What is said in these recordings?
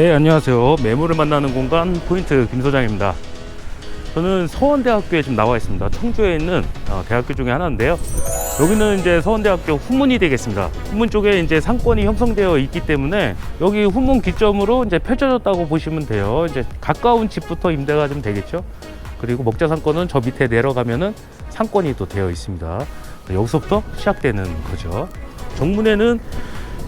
네, 안녕하세요. 매물을 만나는 공간 포인트 김 소장입니다. 저는 서원대학교에 지금 나와 있습니다. 청주에 있는 어, 대학교 중에 하나인데요. 여기는 이제 서원대학교 후문이 되겠습니다. 후문 쪽에 이제 상권이 형성되어 있기 때문에 여기 후문 기점으로 이제 펼쳐졌다고 보시면 돼요. 이제 가까운 집부터 임대가 좀 되겠죠. 그리고 먹자 상권은 저 밑에 내려가면은 상권이 또 되어 있습니다. 여기서부터 시작되는 거죠. 정문에는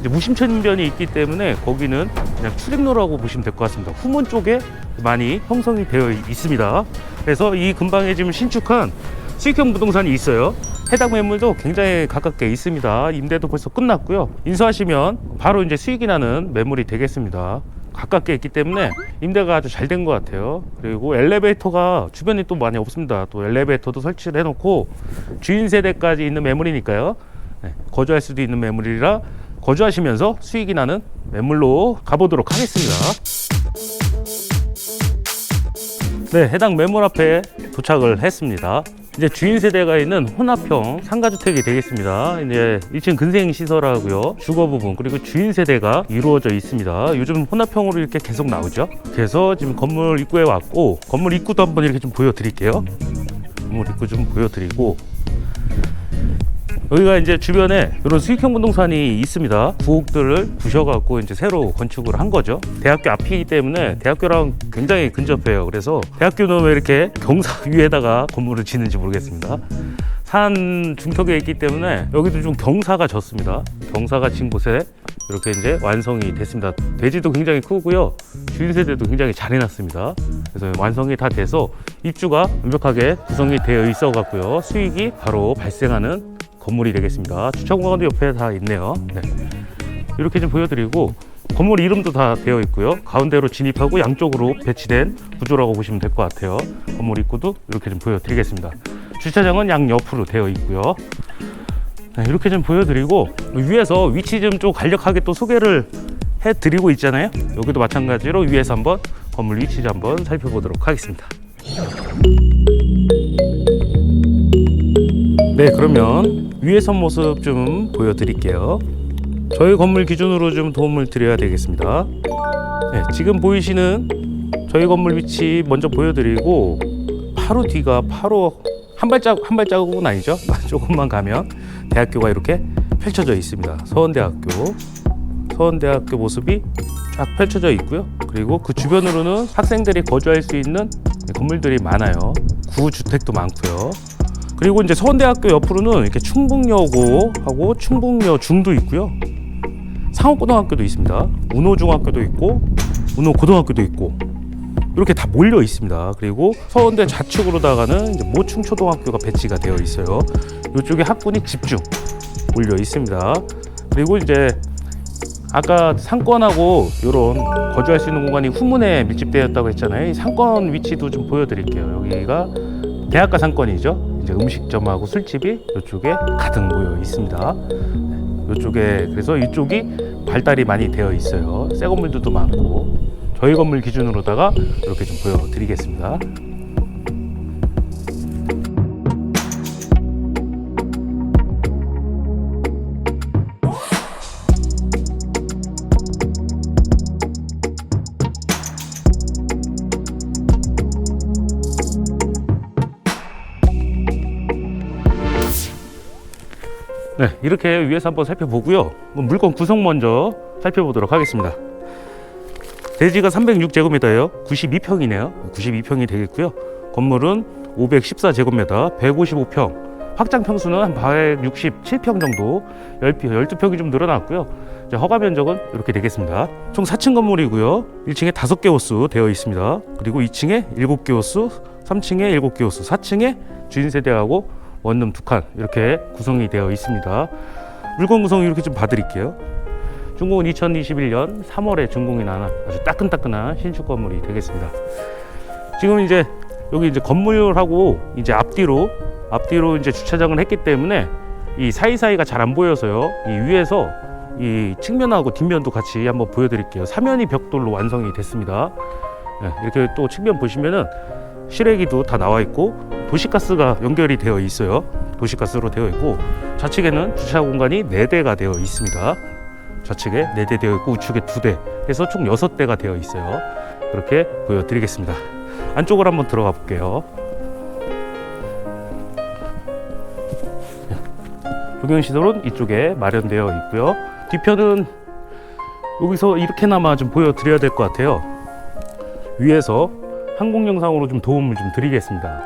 무심천변이 있기 때문에 거기는 그냥 출입로라고 보시면 될 것 같습니다. 후문 쪽에 많이 형성이 되어 있습니다. 그래서 이 근방에 지금 신축한 수익형 부동산이 있어요. 해당 매물도 굉장히 가깝게 있습니다. 임대도 벌써 끝났고요. 인수하시면 바로 이제 수익이 나는 매물이 되겠습니다. 가깝게 있기 때문에 임대가 아주 잘 된 것 같아요. 그리고 엘리베이터가 주변에 또 많이 없습니다. 또 엘리베이터도 설치를 해놓고 주인 세대까지 있는 매물이니까요. 네, 거주할 수도 있는 매물이라 거주하시면서 수익이 나는 매물로 가보도록 하겠습니다. 네, 해당 매물 앞에 도착을 했습니다. 이제 주인 세대가 있는 혼합형 상가주택이 되겠습니다. 이제 1층 근생 시설하고요. 주거 부분 그리고 주인 세대가 이루어져 있습니다. 요즘 혼합형으로 이렇게 계속 나오죠. 그래서 지금 건물 입구에 왔고 건물 입구도 한번 이렇게 좀 보여드릴게요. 건물 입구 좀 보여드리고 여기가 이제 주변에 이런 수익형 부동산이 있습니다. 구옥들을 부셔갖고 이제 새로 건축을 한 거죠. 대학교 앞이기 때문에 대학교랑 굉장히 근접해요. 그래서 대학교는 왜 이렇게 경사 위에다가 건물을 짓는지 모르겠습니다. 산 중턱에 있기 때문에 여기도 좀 경사가 졌습니다. 경사가 진 곳에 이렇게 이제 완성이 됐습니다. 대지도 굉장히 크고요. 주인 세대도 굉장히 잘 해놨습니다. 그래서 완성이 다 돼서 입주가 완벽하게 구성이 되어 있어 갖고요. 수익이 바로 발생하는 건물이 되겠습니다. 주차 공간도 옆에 다 있네요. 네. 이렇게 좀 보여드리고 건물 이름도 다 되어 있고요. 가운데로 진입하고 양쪽으로 배치된 구조라고 보시면 될 것 같아요. 건물 입구도 이렇게 좀 보여드리겠습니다. 주차장은 양 옆으로 되어 있고요. 네, 이렇게 좀 보여드리고 위에서 위치 좀 좀 간략하게 또 소개를 해드리고 있잖아요. 여기도 마찬가지로 위에서 한번 건물 위치 좀 한번 살펴보도록 하겠습니다. 네, 그러면 위에서 모습 좀 보여드릴게요. 저희 건물 기준으로 좀 도움을 드려야 되겠습니다. 네, 지금 보이시는 저희 건물 위치 먼저 보여드리고 바로 뒤가 바로 한 발자국 한 발자국은 아니죠. 조금만 가면 대학교가 이렇게 펼쳐져 있습니다. 서원대학교 서원대학교 모습이 쫙 펼쳐져 있고요. 그리고 그 주변으로는 학생들이 거주할 수 있는 건물들이 많아요. 구주택도 많고요. 그리고 이제 서원대학교 옆으로는 이렇게 충북여고하고 충북여 중도 있고요. 상업고등학교도 있습니다. 운호중학교도 있고 운호고등학교도 있고 이렇게 다 몰려 있습니다. 그리고 서원대 좌측으로다가는 이제 모충초등학교가 배치가 되어 있어요. 이쪽에 학군이 집중 몰려 있습니다. 그리고 이제 아까 상권하고 이런 거주할 수 있는 공간이 후문에 밀집되었다고 했잖아요. 이 상권 위치도 좀 보여드릴게요. 여기가 대학가 상권이죠. 이제 음식점하고 술집이 이쪽에 가득 모여 있습니다. 네, 이쪽에 그래서 이쪽이 발달이 많이 되어 있어요. 새 건물들도 많고 저희 건물 기준으로다가 이렇게 좀 보여드리겠습니다. 네, 이렇게 위에서 한번 살펴보고요. 뭐 물건 구성 먼저 살펴보도록 하겠습니다. 대지가 306제곱미터예요. 92평이네요. 92평이 되겠고요. 건물은 514제곱미터, 155평. 확장 평수는 한 167평 정도, 10평, 12평이 좀 늘어났고요. 허가 면적은 이렇게 되겠습니다. 총 4층 건물이고요. 1층에 5개 호수 되어 있습니다. 그리고 2층에 7개 호수, 3층에 7개 호수, 4층에 주인 세대하고 원룸 두 칸 이렇게 구성이 되어 있습니다. 물건 구성 이렇게 좀 봐드릴게요. 준공은 2021년 3월에 준공이 난 아주 따끈따끈한 신축 건물이 되겠습니다. 지금 이제 여기 이제 건물하고 이제 앞뒤로 앞뒤로 이제 주차장을 했기 때문에 이 사이사이가 잘 안 보여서요. 이 위에서 이 측면하고 뒷면도 같이 한번 보여드릴게요. 사면이 벽돌로 완성이 됐습니다. 네, 이렇게 또 측면 보시면은 실외기도 다 나와 있고 도시가스가 연결이 되어 있어요. 도시가스로 되어 있고 좌측에는 주차 공간이 4대가 되어 있습니다. 좌측에 4대 되어 있고 우측에 2대 해서 총 6대가 되어 있어요. 그렇게 보여드리겠습니다. 안쪽으로 한번 들어가 볼게요. 조경시설은 이쪽에 마련되어 있고요. 뒤편은 여기서 이렇게나마 좀 보여드려야 될 것 같아요. 위에서 항공 영상으로 좀 도움을 좀 드리겠습니다.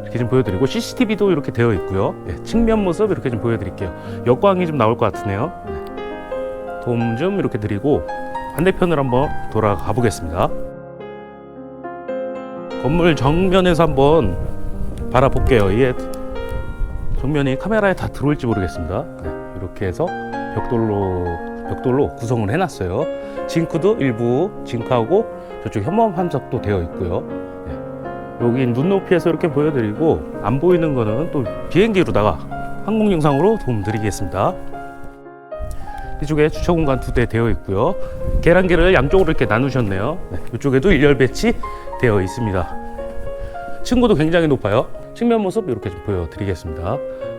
이렇게 좀 보여드리고 CCTV도 이렇게 되어 있고요. 예, 측면 모습 이렇게 좀 보여드릴게요. 역광이 좀 나올 것 같으네요. 네. 도움 좀 이렇게 드리고 반대편을 한번 돌아가 보겠습니다. 건물 정면에서 한번 바라볼게요. 이게 정면이 카메라에 다 들어올지 모르겠습니다. 네, 이렇게 해서 벽돌로 벽돌로 구성을 해놨어요. 징크도 일부 징크하고 저쪽 현무암 환석도 되어 있고요. 네, 여기 눈높이에서 이렇게 보여드리고 안 보이는 거는 또 비행기로다가 항공 영상으로 도움드리겠습니다. 이쪽에 주차 공간 두 대 되어 있고요. 계란기를 양쪽으로 이렇게 나누셨네요. 네, 이쪽에도 일렬 배치 되어 있습니다. 층고도 굉장히 높아요. 측면 모습 이렇게 좀 보여드리겠습니다.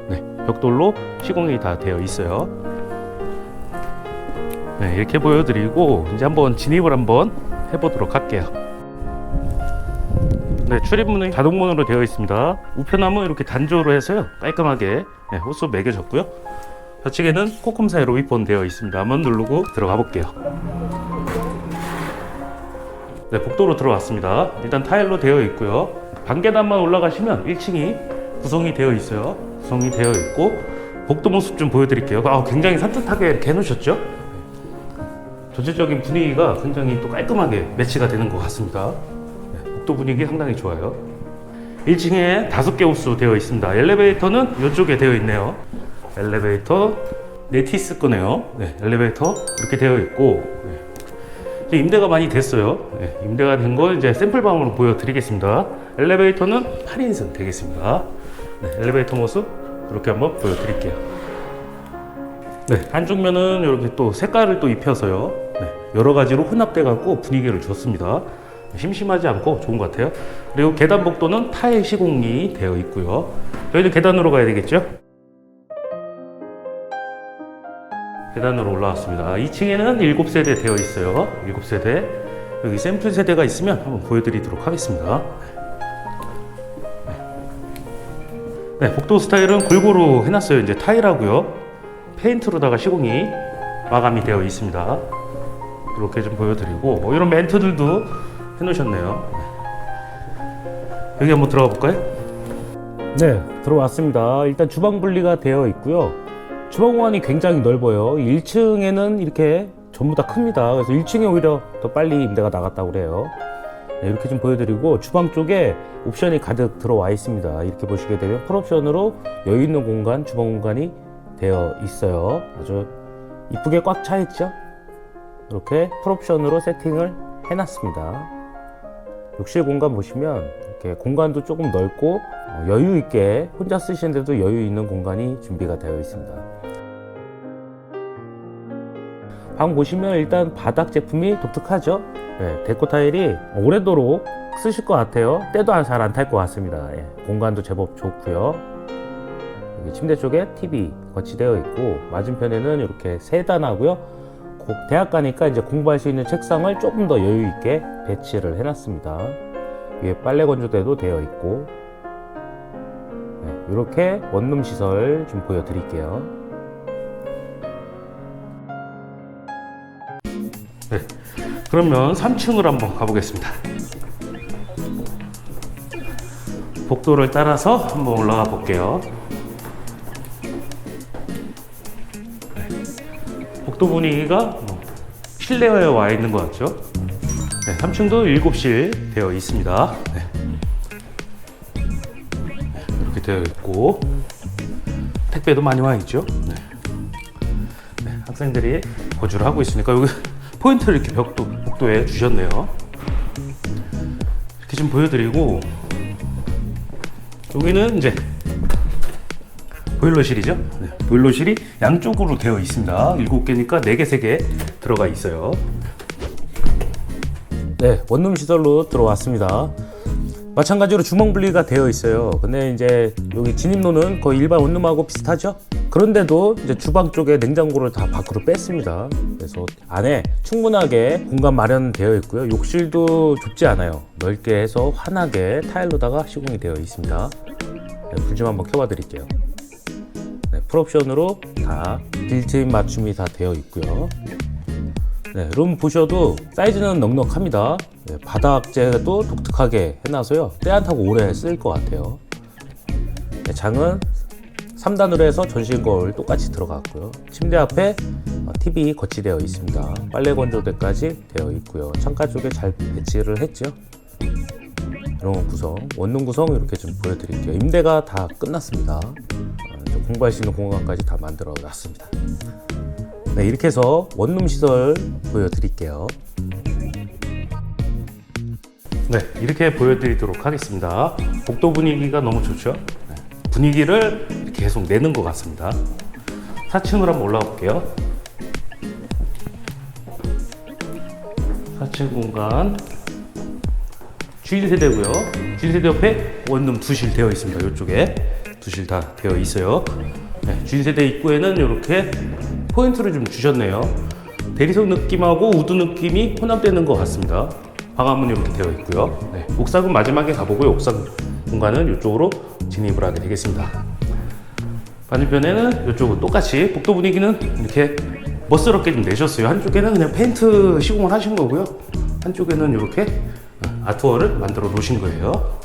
네, 벽돌로 시공이 다 되어 있어요. 네, 이렇게 보여드리고 이제 한번 진입을 한번 해보도록 할게요. 네, 출입문은 자동문으로 되어 있습니다. 우편함은 이렇게 단조로 해서요 깔끔하게 네, 호수 매겨졌고요. 좌측에는 코컴 사이로 위폰 되어 있습니다. 한번 누르고 들어가 볼게요. 네, 복도로 들어왔습니다. 일단 타일로 되어 있고요. 반계단만 올라가시면 1층이 구성이 되어 있어요. 구성이 되어 있고 복도 모습 좀 보여드릴게요. 아, 굉장히 산뜻하게 이렇게 해놓으셨죠? 전체적인 분위기가 굉장히 또 깔끔하게 매치가 되는 것 같습니다. 네, 복도 분위기 상당히 좋아요. 1층에 다섯 개 호수 되어 있습니다. 엘리베이터는 이쪽에 되어 있네요. 엘리베이터 네티스 거네요. 네, 엘리베이터 이렇게 되어 있고 네. 임대가 많이 됐어요. 네, 임대가 된거 이제 샘플 방으로 보여드리겠습니다. 엘리베이터는 8인승 되겠습니다. 네, 엘리베이터 모습 이렇게 한번 보여드릴게요. 네, 한쪽 면은 이렇게 또 색깔을 또 입혀서요. 네, 여러 가지로 혼합돼 갖고 분위기를 줬습니다. 심심하지 않고 좋은 것 같아요. 그리고 계단 복도는 타일 시공이 되어 있고요. 저희는 계단으로 가야 되겠죠? 계단으로 올라왔습니다. 2층에는 7세대 되어 있어요. 7세대. 여기 샘플 세대가 있으면 한번 보여드리도록 하겠습니다. 네, 복도 스타일은 골고루 해놨어요. 이제 타일하고요. 페인트로다가 시공이 마감이 되어 있습니다. 이렇게 좀 보여드리고 어, 이런 멘트들도 해놓으셨네요. 여기 한번 들어가 볼까요? 네, 들어왔습니다. 일단 주방 분리가 되어 있고요. 주방 공간이 굉장히 넓어요. 1층에는 이렇게 전부 다 큽니다. 그래서 1층에 오히려 더 빨리 임대가 나갔다고 그래요. 네, 이렇게 좀 보여드리고 주방 쪽에 옵션이 가득 들어와 있습니다. 이렇게 보시게 되면 풀옵션으로 여유 있는 공간, 주방 공간이 되어 있어요. 아주 이쁘게 꽉 차 있죠? 이렇게 풀옵션으로 세팅을 해놨습니다. 욕실 공간 보시면 이렇게 공간도 조금 넓고 어, 여유 있게 혼자 쓰시는데도 여유 있는 공간이 준비가 되어 있습니다. 방 보시면 일단 바닥 제품이 독특하죠. 네, 데코 타일이 오래도록 쓰실 것 같아요. 때도 잘 안 탈 것 같습니다. 예, 공간도 제법 좋고요. 침대 쪽에 TV 거치되어 있고 맞은편에는 이렇게 세단하고요. 고- 대학 가니까 이제 공부할 수 있는 책상을 조금 더 여유 있게 배치를 해놨습니다. 위에 빨래 건조대도 되어 있고 네, 이렇게 원룸 시설 좀 보여드릴게요. 네, 그러면 3층을 한번 가보겠습니다. 복도를 따라서 한번 올라가 볼게요. 복도 분위기가 뭐 실내에 와 있는 것 같죠? 네, 3층도 7실 되어 있습니다. 네. 이렇게 되어 있고 택배도 많이 와 있죠. 네. 네, 학생들이 거주를 하고 있으니까 여기 포인트를 이렇게 벽도 복도에 주셨네요. 이렇게 좀 보여드리고 여기는 이제 보일러실이죠. 네, 보일러실이 양쪽으로 되어 있습니다. 7개니까 4개, 3개 들어가 있어요. 네, 원룸 시설로 들어왔습니다. 마찬가지로 주먹 분리가 되어 있어요. 근데 이제 여기 진입로는 거의 일반 원룸하고 비슷하죠? 그런데도 이제 주방 쪽에 냉장고를 다 밖으로 뺐습니다. 그래서 안에 충분하게 공간 마련되어 있고요. 욕실도 좁지 않아요. 넓게 해서 환하게 타일로다가 시공이 되어 있습니다. 네, 불좀 한번 켜봐 드릴게요. 네, 풀옵션으로 다 빌트인 맞춤이 다 되어 있고요. 네, 룸 보셔도 사이즈는 넉넉합니다. 네, 바닥재도 독특하게 해놔서요. 때 안 타고 오래 쓸 것 같아요. 네, 장은 3단으로 해서 전신 거울 똑같이 들어갔고요. 침대 앞에 어, TV 거치되어 있습니다. 빨래 건조대까지 되어 있고요. 창가 쪽에 잘 배치를 했죠. 이런 구성, 원룸 구성 이렇게 좀 보여드릴게요. 임대가 다 끝났습니다. 공부할 수 있는 공간까지 다 만들어 놨습니다. 네, 이렇게 해서 원룸 시설 보여드릴게요. 네, 이렇게 보여드리도록 하겠습니다. 복도 분위기가 너무 좋죠? 네, 분위기를 계속 내는 것 같습니다. 4층으로 한번 올라가 볼게요. 4층 공간 주인 세대고요. 주인 세대 옆에 원룸 두실 되어 있습니다. 이쪽에 두실 다 되어 있어요. 네, 주인 세대 입구에는 이렇게 포인트를 좀 주셨네요. 대리석 느낌하고 우드 느낌이 혼합되는 것 같습니다. 방화문 이렇게 되어 있고요. 네, 옥상은 마지막에 가보고요. 옥상 공간은 이쪽으로 진입을 하게 되겠습니다. 반대편에는 이쪽은 똑같이 복도 분위기는 이렇게 멋스럽게 좀 내셨어요. 한쪽에는 그냥 페인트 시공을 하신 거고요. 한쪽에는 이렇게 아트월을 만들어 놓으신 거예요.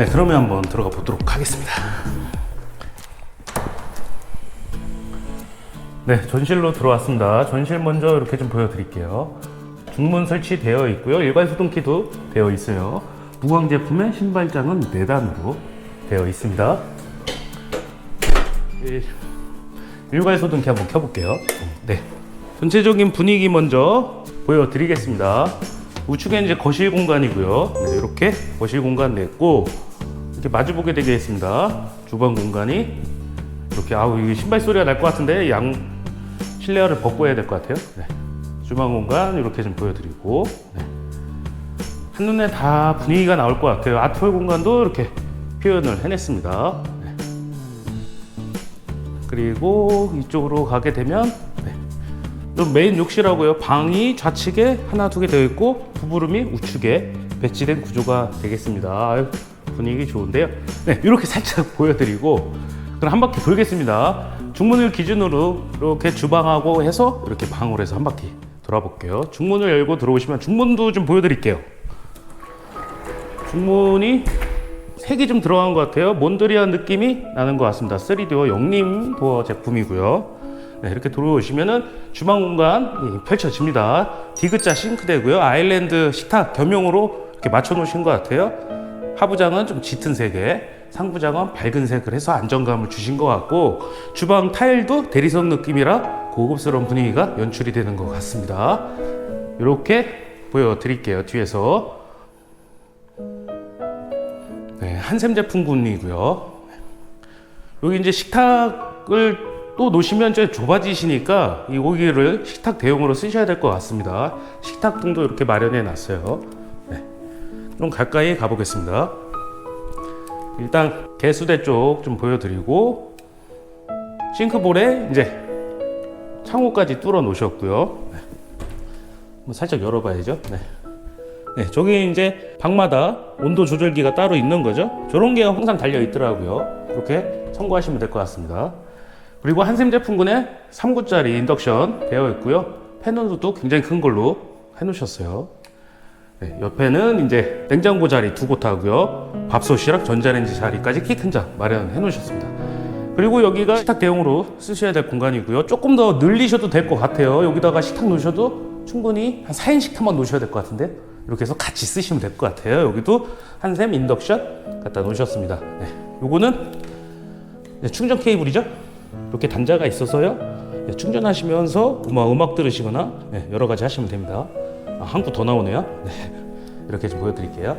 네, 그러면 한번 들어가 보도록 하겠습니다. 네, 전실로 들어왔습니다. 전실 먼저 이렇게 좀 보여드릴게요. 중문 설치되어 있고요. 일괄 수동키도 되어 있어요. 무광 제품의 신발장은 4단으로 되어 있습니다. 예, 일괄 소등키 한번 켜볼게요. 네. 전체적인 분위기 먼저 보여드리겠습니다. 우측에 이제 거실 공간이고요. 네, 이렇게 거실 공간 냈고 이렇게 마주보게 되겠습니다. 주방 공간이 이렇게 아우 이게 신발 소리가 날 것 같은데 양 실내화를 벗고 해야 될 것 같아요. 네. 주방 공간 이렇게 좀 보여드리고 네. 한눈에 다 분위기가 나올 것 같아요. 아트홀 공간도 이렇게 표현을 해냈습니다. 네. 그리고 이쪽으로 가게 되면 네. 또 메인 욕실하고요. 방이 좌측에 하나 두 개 되어 있고 부부룸이 우측에 배치된 구조가 되겠습니다. 분위기 좋은데요. 네, 이렇게 살짝 보여드리고 그럼 한 바퀴 돌겠습니다. 중문을 기준으로 이렇게 주방하고 해서 이렇게 방으로 해서 한 바퀴 돌아볼게요. 중문을 열고 들어오시면 중문도 좀 보여드릴게요. 중문이 색이 좀 들어간 것 같아요. 몬드리안 느낌이 나는 것 같습니다. 3D와 영림 도어 제품이고요. 네, 이렇게 들어오시면은 주방 공간 예, 펼쳐집니다. 디귿자 싱크대고요. 아일랜드 식탁 겸용으로 이렇게 맞춰 놓으신 것 같아요. 하부장은 좀 짙은 색에, 상부장은 밝은 색을 해서 안정감을 주신 것 같고 주방 타일도 대리석 느낌이라 고급스러운 분위기가 연출이 되는 것 같습니다. 이렇게 보여드릴게요. 뒤에서 네, 한샘 제품군이고요. 여기 이제 식탁을 또 놓으시면 이제 좁아지시니까 이 고기를 식탁 대용으로 쓰셔야 될 것 같습니다. 식탁 등도 이렇게 마련해 놨어요. 네. 좀 가까이 가보겠습니다. 일단 개수대 쪽 좀 보여드리고 싱크볼에 이제 창호까지 뚫어 놓으셨고요. 네. 살짝 열어봐야죠. 네. 네, 저기 이제 방마다 온도 조절기가 따로 있는 거죠. 저런 게 항상 달려 있더라고요. 이렇게 참고하시면 될 것 같습니다. 그리고 한샘 제품군에 3구짜리 인덕션 되어 있고요. 패널도 굉장히 큰 걸로 해놓으셨어요. 네, 옆에는 이제 냉장고 자리 두 곳 하고요. 밥솥이랑 전자레인지 자리까지 키 큰 자 마련해 놓으셨습니다. 그리고 여기가 식탁 대용으로 쓰셔야 될 공간이고요. 조금 더 늘리셔도 될 것 같아요. 여기다가 식탁 놓으셔도 충분히 한 4인 식탁만 놓으셔야 될 것 같은데 이렇게 해서 같이 쓰시면 될 것 같아요. 여기도 한샘 인덕션 갖다 놓으셨습니다. 네, 요거는 네, 충전 케이블이죠. 이렇게 단자가 있어서요. 네, 충전하시면서 음악, 음악 들으시거나 네, 여러 가지 하시면 됩니다. 아, 한구더 나오네요. 네, 이렇게 좀 보여드릴게요.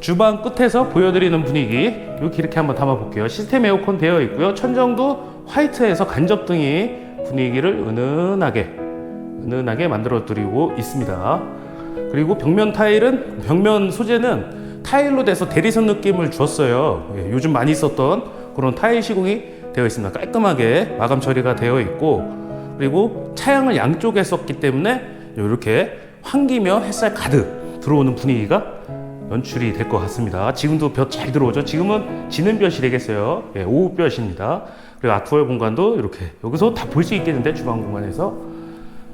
주방 끝에서 보여드리는 분위기 이렇게 이렇게 한번 담아볼게요. 시스템 에어컨 되어 있고요. 천정도 화이트에서 간접등이 분위기를 은은하게 은은하게 만들어 드리고 있습니다. 그리고 벽면 타일은 벽면 소재는 타일로 돼서 대리석 느낌을 줬어요. 예, 요즘 많이 썼던 그런 타일 시공이 되어 있습니다. 깔끔하게 마감 처리가 되어 있고 그리고 차양을 양쪽에 썼기 때문에 이렇게 환기며 햇살 가득 들어오는 분위기가 연출이 될 것 같습니다. 지금도 볕 잘 들어오죠. 지금은 지는 볕이 되겠어요. 예, 오후 볕입니다. 그리고 아트월 공간도 이렇게 여기서 다 볼 수 있겠는데 주방 공간에서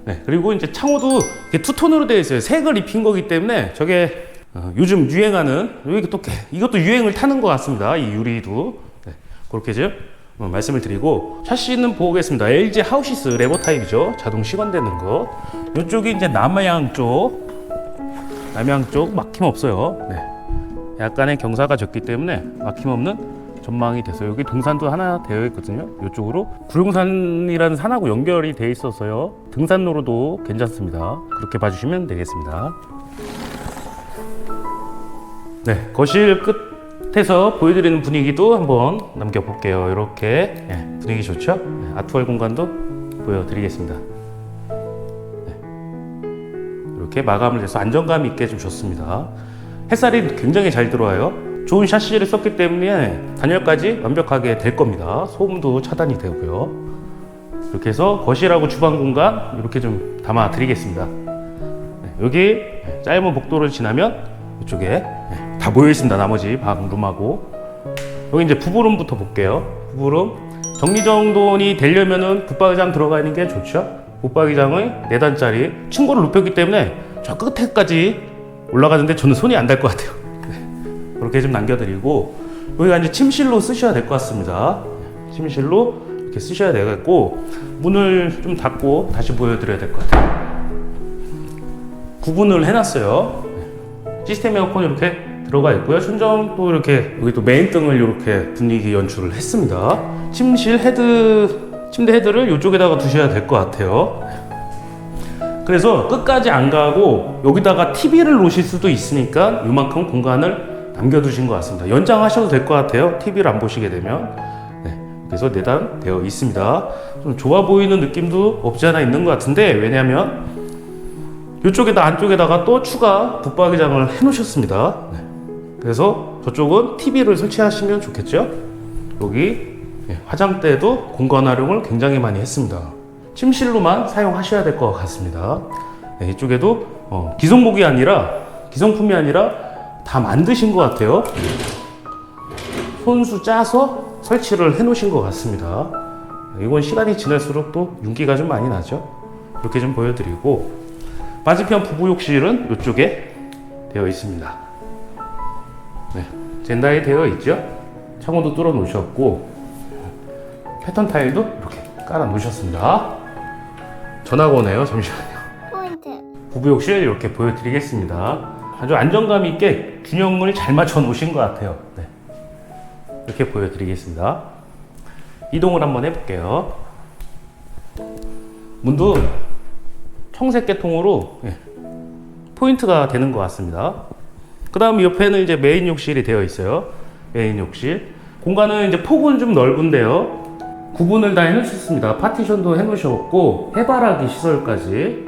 네, 그리고 이제 창호도 투톤으로 되어 있어요. 색을 입힌 거기 때문에 저게 어, 요즘 유행하는 여기 또 게- 이것도 유행을 타는 것 같습니다. 이 유리도 네, 그렇게 좀 어, 말씀을 드리고 샤시는 보겠습니다. LG 하우시스 레버 타입이죠. 자동 시관되는 거. 이쪽이 이제 남양 쪽, 남양 쪽 막힘 없어요. 네. 약간의 경사가 졌기 때문에 막힘 없는 전망이 돼서 여기 동산도 하나 되어 있거든요. 이쪽으로 구룡산이라는 산하고 연결이 돼 있어서요. 등산로로도 괜찮습니다. 그렇게 봐주시면 되겠습니다. 네, 거실 끝 에서 보여드리는 분위기도 한번 남겨볼게요. 이렇게 네, 분위기 좋죠? 네, 아트월 공간도 보여드리겠습니다. 네, 이렇게 마감을 해서 안정감 있게 좀 줬습니다. 햇살이 굉장히 잘 들어와요. 좋은 샤시를 썼기 때문에 단열까지 완벽하게 될 겁니다. 소음도 차단이 되고요. 이렇게 해서 거실하고 주방 공간 이렇게 좀 담아 드리겠습니다. 네, 여기 짧은 복도를 지나면 이쪽에 네, 다 모여 있습니다. 나머지 방 룸하고 여기 이제 부부룸부터 볼게요. 부부룸 정리정돈이 되려면은 붙박이장 들어가 있는 게 좋죠. 붙박이장의 4 단짜리 층고를 높였기 때문에 저 끝에까지 올라가는데 저는 손이 안 닿을 것 같아요. 네, 그렇게 좀 남겨드리고 여기가 이제 침실로 쓰셔야 될 것 같습니다. 침실로 이렇게 쓰셔야 되겠고 문을 좀 닫고 다시 보여드려야 될 것 같아요. 구분을 해놨어요. 시스템 에어컨 이렇게 들어가 있고요. 천정도 이렇게 여기 또 메인 등을 이렇게 분위기 연출을 했습니다. 침실 헤드 침대 헤드를 이쪽에다가 두셔야 될 것 같아요. 그래서 끝까지 안 가고 여기다가 TV를 놓으실 수도 있으니까 이만큼 공간을 남겨두신 것 같습니다. 연장하셔도 될 것 같아요. TV를 안 보시게 되면. 네, 그래서 내단 되어 있습니다. 좀 좋아 보이는 느낌도 없지 않아 있는 것 같은데 왜냐하면 이쪽에다 안쪽에다가 또 추가 붙박이장을 해놓으셨습니다. 네. 그래서 저쪽은 TV를 설치하시면 좋겠죠. 여기 예, 화장대도 공간 활용을 굉장히 많이 했습니다. 침실로만 사용하셔야 될 것 같습니다. 네, 이쪽에도 어, 기성복이 아니라 기성품이 아니라 다 만드신 것 같아요. 손수 짜서 설치를 해 놓으신 것 같습니다. 이건 시간이 지날수록 또 윤기가 좀 많이 나죠. 이렇게 좀 보여드리고 맞은편 부부 욕실은 이쪽에 되어 있습니다. 네, 젠다에 되어 있죠. 창호도 뚫어 놓으셨고 패턴 타일도 이렇게 깔아 놓으셨습니다. 전화가 오네요. 잠시만요. 포인트. 부부 욕실 이렇게 보여드리겠습니다. 아주 안정감 있게 균형을 잘 맞춰 놓으신 것 같아요. 네. 이렇게 보여드리겠습니다. 이동을 한번 해볼게요. 문도 청색 계통으로 예, 포인트가 되는 것 같습니다. 그 다음 옆에는 이제 메인 욕실이 되어 있어요. 메인 욕실. 공간은 이제 폭은 좀 넓은데요. 구분을 다 해놓으셨습니다. 파티션도 해놓으셨고, 해바라기 시설까지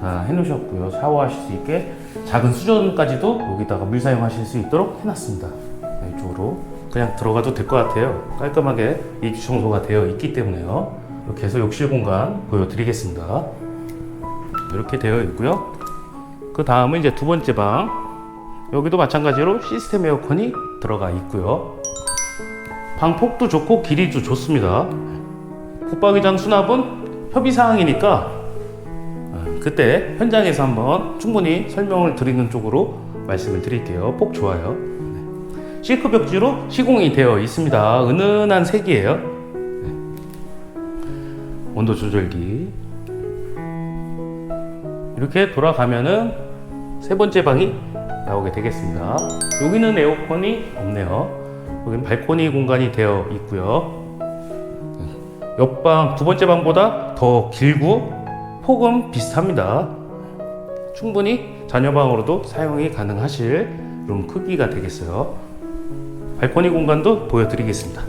다 해놓으셨고요. 샤워하실 수 있게 작은 수전까지도 여기다가 물 사용하실 수 있도록 해놨습니다. 네, 이쪽으로 그냥 들어가도 될 것 같아요. 깔끔하게 이주 청소가 되어 있기 때문에요. 이렇게 해서 욕실 공간 보여드리겠습니다. 이렇게 되어 있고요. 그 다음은 이제 두 번째 방. 여기도 마찬가지로 시스템 에어컨이 들어가 있고요. 방 폭도 좋고 길이도 좋습니다. 붙박이장 수납은 협의 사항이니까 아, 그때 현장에서 한번 충분히 설명을 드리는 쪽으로 말씀을 드릴게요. 폭 좋아요. 네. 실크 벽지로 시공이 되어 있습니다. 은은한 색이에요. 네. 온도 조절기. 이렇게 돌아가면은 세 번째 방이 나오게 되겠습니다. 여기는 에어컨이 없네요. 여기는 발코니 공간이 되어 있고요. 옆방 두 번째 방보다 더 길고 폭은 비슷합니다. 충분히 자녀방으로도 사용이 가능하실 룸 크기가 되겠어요. 발코니 공간도 보여드리겠습니다.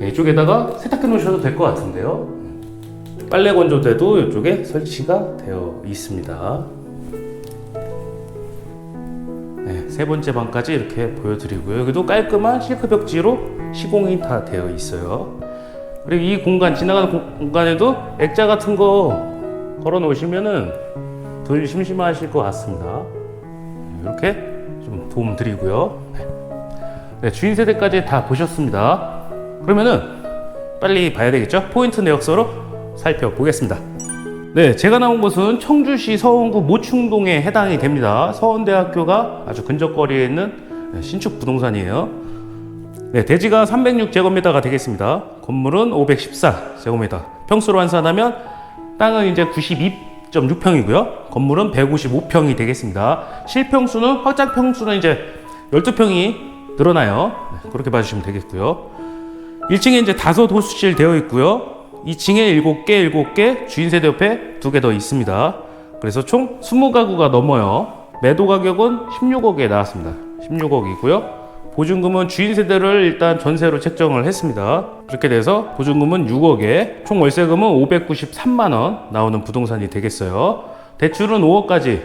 네, 이쪽에다가 세탁해 놓으셔도 될 것 같은데요. 빨래 건조대도 이쪽에 설치가 되어 있습니다. 세 번째 방까지 이렇게 보여드리고요. 여기도 깔끔한 실크 벽지로 시공이 다 되어 있어요. 그리고 이 공간 지나가는 공- 공간에도 액자 같은 거 걸어 놓으시면은 덜 심심하실 것 같습니다. 이렇게 좀 도움 드리고요. 네. 네, 주인 세대까지 다 보셨습니다. 그러면은 빨리 봐야 되겠죠? 포인트 내역서로 살펴보겠습니다. 네, 제가 나온 곳은 청주시 서원구 모충동에 해당이 됩니다. 서원대학교가 아주 근접거리에 있는 네, 신축 부동산이에요. 네, 대지가 306제곱미터가 되겠습니다. 건물은 514제곱미터. 평수로 환산하면 땅은 이제 92.6평이고요. 건물은 155평이 되겠습니다. 실평수는 확장 평수는 이제 12평이 늘어나요. 네, 그렇게 봐주시면 되겠고요. 1층에 이제 다섯 호수실 되어 있고요. 2층에 7개, 7개, 주인 세대 옆에 2개 더 있습니다. 그래서 총 20가구가 넘어요. 매도 가격은 16억에 나왔습니다. 16억이고요. 보증금은 주인 세대를 일단 전세로 책정을 했습니다. 그렇게 돼서 보증금은 6억에 총 월세금은 593만 원 나오는 부동산이 되겠어요. 대출은 5억까지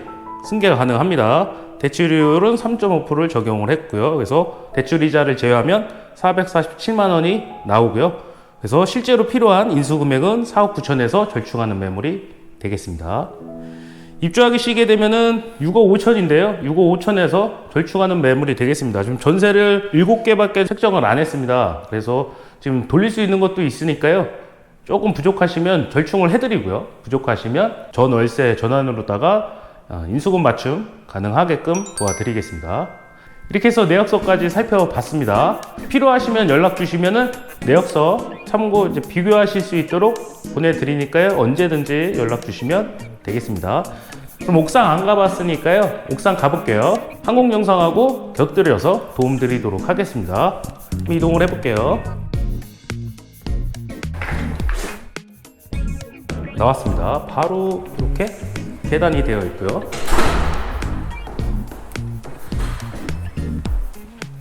승계가 가능합니다. 대출율은 3.5%를 적용을 했고요. 그래서 대출 이자를 제외하면 447만 원이 나오고요. 그래서 실제로 필요한 인수 금액은 4억 9천에서 절충하는 매물이 되겠습니다. 입주하기 시게 되면은 6억 5천인데요. 6억 5천에서 절충하는 매물이 되겠습니다. 지금 전세를 7개밖에 책정을 안 했습니다. 그래서 지금 돌릴 수 있는 것도 있으니까요. 조금 부족하시면 절충을 해드리고요. 부족하시면 전 월세 전환으로다가 어, 인수금 맞춤 가능하게끔 도와드리겠습니다. 이렇게 해서 내역서까지 살펴봤습니다. 필요하시면 연락 주시면은 내역서 참고 이제 비교하실 수 있도록 보내드리니까요. 언제든지 연락 주시면 되겠습니다. 그럼 옥상 안 가봤으니까요. 옥상 가볼게요. 항공 영상하고 곁들여서 도움 드리도록 하겠습니다. 이동을 해볼게요. 나왔습니다. 바로 이렇게 계단이 되어 있고요.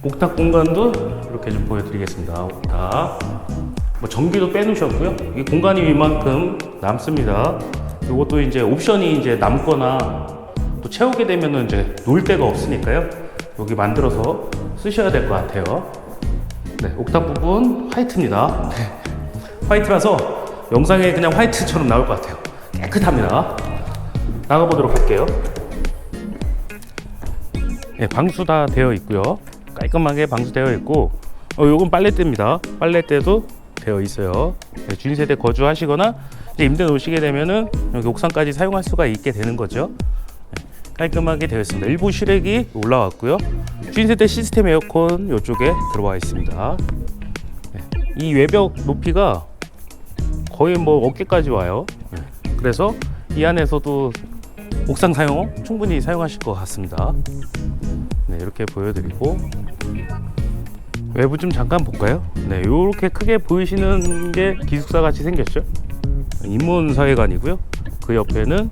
옥탑 공간도 이렇게 좀 보여드리겠습니다. 옥탑. 뭐 전기도 빼놓으셨고요. 이 공간이 이만큼 남습니다. 이것도 이제 옵션이 이제 남거나 또 채우게 되면은 이제 놓을 데가 없으니까요. 여기 만들어서 쓰셔야 될 것 같아요. 네, 옥탑 부분 화이트입니다. 네, 화이트라서 영상에 그냥 화이트처럼 나올 것 같아요. 깨끗합니다. 나가보도록 할게요. 네, 방수 다 되어 있고요. 깔끔하게 방수되어 있고, 어, 요건 빨래대입니다. 빨래대도 되어 있어요. 네, 주인 세대 거주하시거나 임대 놓으시게 되면은 여기 옥상까지 사용할 수가 있게 되는 거죠. 네, 깔끔하게 되어 있습니다. 일부 실외기 올라왔고요. 주인 세대 시스템 에어컨 이쪽에 들어와 있습니다. 네, 이 외벽 높이가 거의 뭐 어깨까지 와요. 네, 그래서 이 안에서도 옥상 사용 충분히 사용하실 것 같습니다. 네, 이렇게 보여드리고 외부 좀 잠깐 볼까요? 네, 이렇게 크게 보이시는 게 기숙사 같이 생겼죠? 인문사회관이고요. 그 옆에는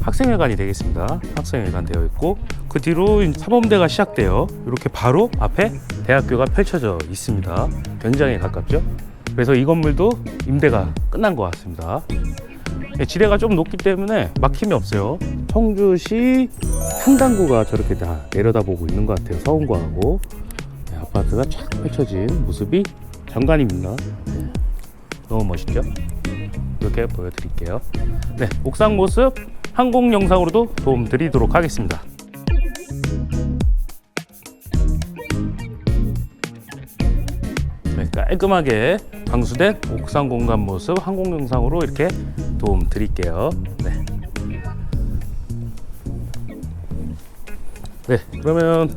학생회관이 되겠습니다. 학생회관 되어 있고 그 뒤로 사범대가 시작돼요. 이렇게 바로 앞에 대학교가 펼쳐져 있습니다. 굉장히 가깝죠? 그래서 이 건물도 임대가 끝난 것 같습니다. 네, 지대가 좀 높기 때문에 막힘이 없어요. 청주시 상당구가 저렇게 다 내려다보고 있는 것 같아요. 서운구하고 네, 아파트가 쫙 펼쳐진 모습이 장관입니다. 네, 너무 멋있죠? 이렇게 보여드릴게요. 네, 옥상 모습 항공 영상으로도 도움 드리도록 하겠습니다. 네, 깔끔하게 방수된 옥상 공간 모습 항공 영상으로 이렇게 도움 드릴게요. 네. 네, 그러면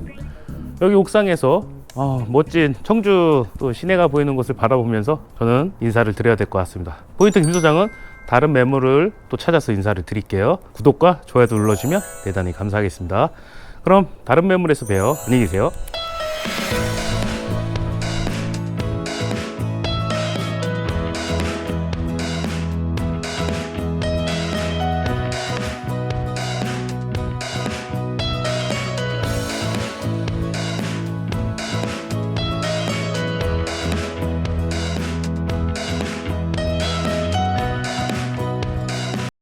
여기 옥상에서 어, 멋진 청주 또 시내가 보이는 곳을 바라보면서 저는 인사를 드려야 될 것 같습니다. 포인트 김 소장은 다른 매물을 또 찾아서 인사를 드릴게요. 구독과 좋아요도 눌러주면 대단히 감사하겠습니다. 그럼 다른 매물에서 봬요. 안녕히 계세요.